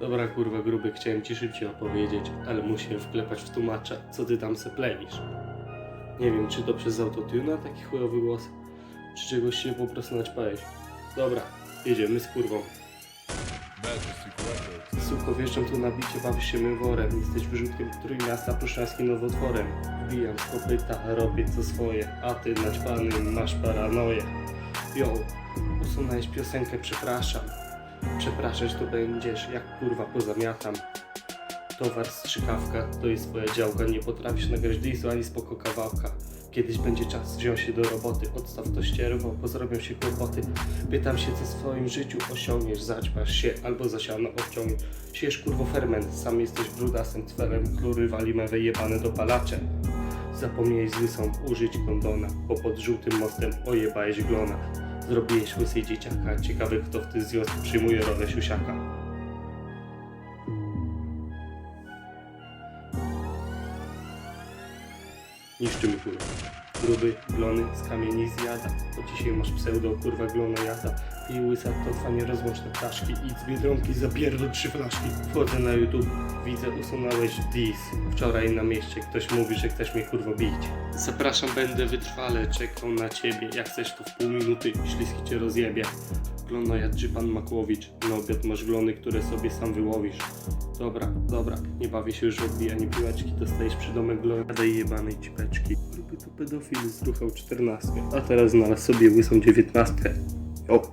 Dobra kurwa gruby, chciałem ci szybciej opowiedzieć, ale musiałem wklepać w tłumacza, co ty tam se pleisz. Nie wiem, czy to przez autotuna taki chujowy głos, czy czegoś się po prostu naćpałeś. Dobra, jedziemy z kurwą. Suko, wjeżdżam tu na bicie, bawisz się mym worem. Jesteś wyrzutkiem Trójmiasta, pruszczańskim nowotworem. Wbijam z kopyta, robię co swoje, a ty naćpany masz paranoję. Yo, usunąłeś piosenkę, przepraszam. Przepraszać to będziesz, jak kurwa pozamiatam. Towar strzykawka, to jest twoja działka, nie potrafisz nagrać disu ani spoko kawałka. Kiedyś będzie czas wziąć się do roboty, odstaw to ścierwo, bo zrobią się kłopoty. Pytam się, co w swoim życiu osiągniesz, zaćpasz się albo zasiano obciągniesz. Siesz kurwo ferment, sam jesteś brudasem cwerem, który wali mewe jebane dopalacze. Zapomniałeś z łysą użyć kondona, bo pod żółtym mostem ojebałeś glona. Zrobiłeś łysy dzieciaka, ciekawy kto w tym związku przyjmuje rolę siusiaka. Niszczymy kurwa. Gruby, glony, z kamieni zjada. Bo dzisiaj masz pseudo, kurwa, glona jada. I łysa to twa nierozłączne ptaszki. Idź z Biedronki, zapierdol trzy flaszki. Wchodzę na YouTube, widzę, usunąłeś dis. Wczoraj na mieście ktoś mówi, że chcesz mnie kurwo bić. Zapraszam, będę wytrwale czekał na ciebie. Jak chcesz to w pół minuty, śliski cię rozjebie. Glonojad czy pan Makłowicz? Na obiad masz glony, które sobie sam wyłowisz. Dobra, dobra, nie bawię się już w odbijanie piłeczki, dostajesz przydomek glonada i jebanej cipeczki. Gruby to pedofil zruchał czternastkę, a teraz znalazł sobie łysą dziewiętnastkę. O,